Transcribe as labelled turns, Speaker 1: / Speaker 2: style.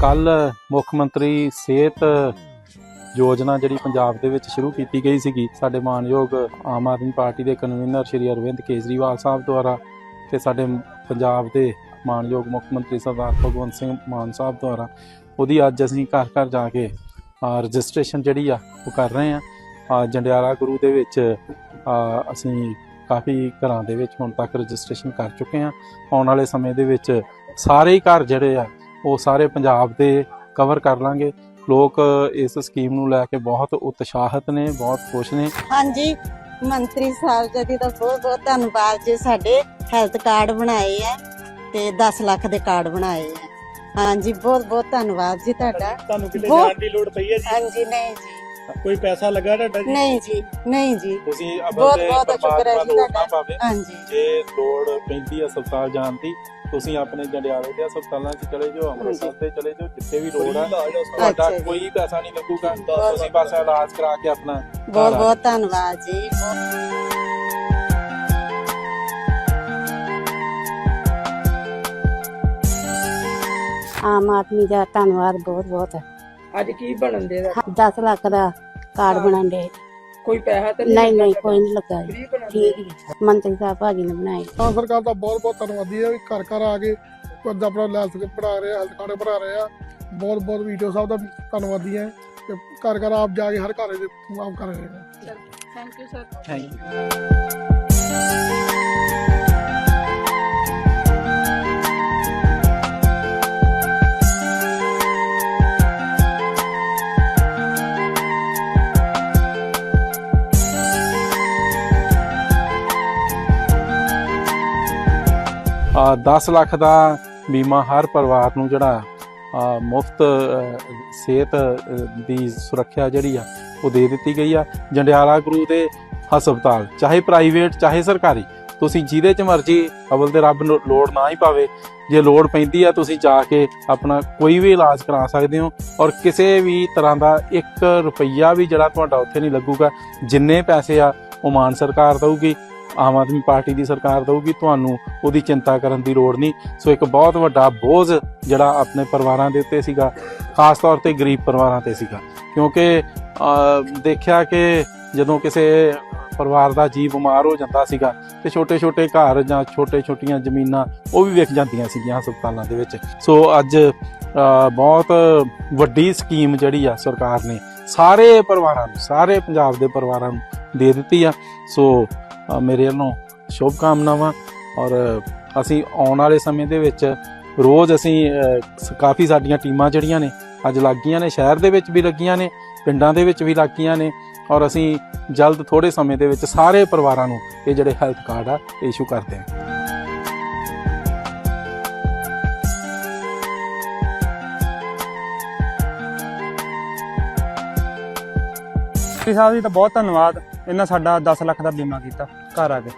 Speaker 1: ਕੱਲ ਮੁੱਖ ਮੰਤਰੀ ਸਿਹਤ ਯੋਜਨਾ ਜਿਹੜੀ ਪੰਜਾਬ ਦੇ ਵਿੱਚ ਸ਼ੁਰੂ ਕੀਤੀ ਗਈ ਸੀਗੀ, ਸਾਡੇ ਮਾਨਯੋਗ ਆਮ ਆਦਮੀ ਪਾਰਟੀ ਦੇ ਕਨਵੀਨਰ ਸ਼੍ਰੀ ਅਰਵਿੰਦ ਕੇਜਰੀਵਾਲ ਸਾਹਿਬ ਦੁਆਰਾ ਤੇ ਸਾਡੇ ਪੰਜਾਬ ਦੇ ਮਾਨਯੋਗ ਮੁੱਖ ਮੰਤਰੀ ਸਰਦਾਰ ਭਗਵੰਤ ਸਿੰਘ ਮਾਨ ਸਾਹਿਬ ਦੁਆਰਾ, ਉਹਦੀ ਅੱਜ ਅਸੀਂ ਘਰ ਘਰ ਜਾ ਕੇ ਰਜਿਸਟ੍ਰੇਸ਼ਨ ਜਿਹੜੀ ਆ, ਉਹ ਕਰ ਰਹੇ ਆ ਜੰਡਿਆਲਾ ਗੁਰੂ ਦੇ ਵਿੱਚ ਅਸੀਂ ਕਾਫੀ ਘਰਾਂ ਦੇ ਵਿੱਚ ਹੁਣ ਤੱਕ ਰਜਿਸਟ੍ਰੇਸ਼ਨ ਕਰ ਚੁੱਕੇ ਆ ਆਉਣ ਵਾਲੇ ਸਮੇਂ ਦੇ ਵਿੱਚ ਸਾਰੇ ਹੀ ਘਰ ਜਿਹੜੇ ਆ ਉਹ ਸਾਰੇ ਪੰਜਾਬ ਦੇ ਕਵਰ ਕਰ ਲਾਂਗੇ। ਲੋਕ ਇਸ ਸਕੀਮ ਨੂੰ ਲੈ ਕੇ ਬਹੁਤ ਉਤਸ਼ਾਹਿਤ ਨੇ ਬਹੁਤ ਖੁਸ਼ ਨੇ।
Speaker 2: ਹਾਂਜੀ ਮੰਤਰੀ ਸਾਹਿਬ ਜੀ ਦਾ ਬਹੁਤ ਬਹੁਤ ਧੰਨਵਾਦ ਜੀ ਸਾਡੇ ਹੈਲਥ ਕਾਰਡ ਬਣਾਏ ਆ ਤੇ 10 ਲੱਖ ਦੇ ਕਾਰਡ ਬਣਾਏ ਆ। ਹਾਂਜੀ ਬਹੁਤ ਬਹੁਤ ਧੰਨਵਾਦ ਜੀ ਤੁਹਾਡਾ।
Speaker 3: ਤੁਹਾਨੂੰ ਕਿਤੇ ਜਾਣ ਦੀ ਲੋੜ ਪਈ ਹੈ ਜੀ?
Speaker 2: ਹਾਂਜੀ ਨਹੀਂ ਜੀ।
Speaker 3: ਕੋਈ ਪੈਸਾ ਲੱਗਾ ਤੁਹਾਡਾ ਜੀ
Speaker 2: ਨਹੀਂ ਜੀ ਨਹੀਂ ਜੀ
Speaker 1: ਤੁਸੀਂ
Speaker 2: ਬਹੁਤ- ਬਹੁਤ ਸ਼ੁਕਰ ਹੈ ਜੀ
Speaker 1: ਲੋੜ ਨਾ
Speaker 2: ਤੁਹਾਡਾ।
Speaker 1: ਪਾਵੇ
Speaker 2: ਹਾਂਜੀ
Speaker 1: ਜੇ ਲੋੜ ਪੈਂਦੀ ਹੈ ਹਸਪਤਾਲ ਜਾਣ ਦੀ ਤੁਸੀਂ ਆਪਣੇ ਜੰਡਿਆਲੇ ਦੇ ਹਸਪਤਾਲਾਂ 'ਚ ਚਲੇ ਜਾਓ ਅੰਮ੍ਰਿਤਸਰ ਤੇ ਚਲੇ ਜਾਓ ਜਿੱਥੇ ਵੀ ਲੋੜ ਆ ਤੁਹਾਡਾ
Speaker 2: ਅੱਛਾ ਜੀ।
Speaker 1: ਕੋਈ ਪੈਸਾ ਨਹੀਂ ਲੱਗੂਗਾ
Speaker 2: ਬਹੁਤ-
Speaker 1: ਤੁਸੀਂ ਬਸ ਇਲਾਜ ਕਰਾ ਕੇ ਆਪਣਾ
Speaker 2: ਬਹੁਤ
Speaker 1: ਘਰ ਆ
Speaker 2: ਬਹੁਤ ਧੰਨਵਾਦ ਜੀ
Speaker 4: ਆਮ ਆਦਮੀ ਦਾ ਧੰਨਵਾਦ ਬਹੁਤ ਬਹੁਤ
Speaker 5: ਅੱਜ ਕੀ ਬਣਨ ਦੇ ਦਾ
Speaker 4: 10 ਲੱਖ ਦਾ ਕਾਰਡ ਬਣਾਉਂਦੇ
Speaker 5: ਕੋਈ ਪੈਸਾ ਤੇ
Speaker 4: ਨਹੀਂ ਨਹੀਂ ਕੋਈ ਨਹੀਂ ਲੱਗਾ ਜੀ।
Speaker 5: ਬਣਨ
Speaker 4: ਠੀਕ ਜੀ। ਮੰਤਰੀ ਸਾਹਿਬ ਭਾਜੀ ਨੇ ਬਣਾਏ
Speaker 6: ਤਾਂ ਸਰਕਾਰ ਦਾ ਬਹੁਤ ਬਹੁਤ ਧੰਨਵਾਦੀ ਹੈ ਵੀ ਘਰ ਘਰ ਆ ਕੇ ਕੁਝ ਆਪਣਾ ਲੈਲਥ ਬਣਾ ਰਹੇ ਆ ਹੈਲਥ ਕਾਰਡ ਬਣਾ ਰਹੇ ਆ। ਬਹੁਤ ਬਹੁਤ ਵੀਡੀਓ ਸਾਹਿਬ ਦਾ ਵੀ ਧੰਨਵਾਦੀ ਹੈ ਤੇ ਘਰ ਘਰ ਆਪ ਜਾ ਕੇ ਹਰ ਘਰ ਦੇ ਆਪ ਕਰ ਰਹੇ ਆ।
Speaker 5: Thank you sir
Speaker 1: thank you 10 lakh ਦਾ ਬੀਮਾ ਹਰ ਪਰਿਵਾਰ ਨੂੰ ਜਿਹੜਾ ਮੁਫਤ ਸਿਹਤ ਦੀ ਸੁਰੱਖਿਆ ਜਿਹੜੀ ਆ, ਉਹ ਦੇ ਦਿੱਤੀ ਗਈ ਆ। ਜੰਡਿਆਲਾ ਗੁਰੂ ਦੇ ਹਸਪਤਾਲ, ਚਾਹੇ ਪ੍ਰਾਈਵੇਟ ਚਾਹੇ ਸਰਕਾਰੀ, ਤੁਸੀਂ ਜਿਹਦੇ ਚ ਮਰਜ਼ੀ ਅਵਲ ਤੇ ਰੱਬ ਨੂੰ ਲੋੜ ਨਾ ਹੀ ਪਾਵੇ। ਜੇ ਲੋੜ ਪੈਂਦੀ ਆ, ਤੁਸੀਂ ਜਾ ਕੇ ਆਪਣਾ ਕੋਈ ਵੀ ਇਲਾਜ ਕਰਾ ਸਕਦੇ ਹੋ ਔਰ ਕਿਸੇ ਵੀ ਤਰ੍ਹਾਂ ਦਾ 1 ਰੁਪਈਆ ਵੀ ਜਿਹੜਾ ਤੁਹਾਡਾ ਉੱਥੇ ਨਹੀਂ ਲੱਗੂਗਾ। ਜਿੰਨੇ ਪੈਸੇ ਆ, ਉਹ ਮਾਨ ਸਰਕਾਰ ਦਊਗੀ। ਆਮ ਆਦਮੀ ਪਾਰਟੀ ਦੀ ਸਰਕਾਰ ਦਊਗੀ, ਤੁਹਾਨੂੰ ਉਹਦੀ ਚਿੰਤਾ ਕਰਨ ਦੀ ਲੋੜ ਨਹੀਂ। ਸੋ ਇੱਕ ਬਹੁਤ ਵੱਡਾ ਬੋਝ ਜਿਹੜਾ ਆਪਣੇ ਪਰਿਵਾਰਾਂ ਦੇ ਉੱਤੇ ਸੀਗਾ, ਖਾਸ ਤੌਰ ਤੇ ਗਰੀਬ ਪਰਿਵਾਰਾਂ ਤੇ ਸੀਗਾ। ਕਿਉਂਕਿ ਦੇਖਿਆ ਕਿ ਜਦੋਂ ਕਿਸੇ ਪਰਿਵਾਰ ਦਾ ਜੀ ਬਿਮਾਰ ਹੋ ਜਾਂਦਾ ਸੀਗਾ, ਤੇ ਛੋਟੇ ਛੋਟੇ ਘਰ ਜਾਂ ਛੋਟੇ ਛੋਟੀਆਂ ਜ਼ਮੀਨਾਂ, ਉਹ ਵੀ ਵਿਕ ਜਾਂਦੀਆਂ ਸੀਗੀਆਂ ਹਸਪਤਾਲਾਂ ਦੇ ਵਿੱਚ। ਸੋ ਅੱਜ ਬਹੁਤ ਵੱਡੀ ਸਕੀਮ ਜਿਹੜੀ ਆ ਸਰਕਾਰ ਨੇ ਸਾਰੇ ਪਰਿਵਾਰਾਂ ਨੂੰ, ਸਾਰੇ ਪੰਜਾਬ ਦੇ ਪਰਿਵਾਰਾਂ ਨੂੰ ਦੇ ਦਿੱਤੀ ਆ। ਸੋ ਮੇਰੇ ਵੱਲੋਂ ਸ਼ੁਭ ਕਾਮਨਾਵਾਂ ਔਰ ਅਸੀਂ ਆਉਣ ਵਾਲੇ ਸਮੇਂ ਦੇ ਵਿੱਚ ਰੋਜ਼ ਅਸੀਂ ਕਾਫੀ ਸਾਡੀਆਂ ਟੀਮਾਂ ਜਿਹੜੀਆਂ ਨੇ ਅੱਜ ਲੱਗੀਆਂ ਨੇ, ਸ਼ਹਿਰ ਦੇ ਵਿੱਚ ਵੀ ਲੱਗੀਆਂ ਨੇ, ਪਿੰਡਾਂ ਦੇ ਵਿੱਚ ਵੀ ਲੱਗੀਆਂ ਨੇ ਔਰ ਅਸੀਂ ਜਲਦ ਥੋੜੇ ਸਮੇਂ ਦੇ ਵਿੱਚ ਸਾਰੇ ਪਰਿਵਾਰਾਂ ਨੂੰ ਇਹ ਜਿਹੜੇ ਹੈਲਥ ਕਾਰਡ ਆ ਇਸ਼ੂ ਕਰਦੇ ਹਾਂ।
Speaker 7: ਜੀ ਸਾਹਿਬ ਜੀ ਦਾ ਬਹੁਤ ਧੰਨਵਾਦ ਇਹਨਾਂ ਸਾਡਾ 10 ਲੱਖ ਦਾ ਬੀਮਾ ਕੀਤਾ, ਘਰ ਆ ਕੇ।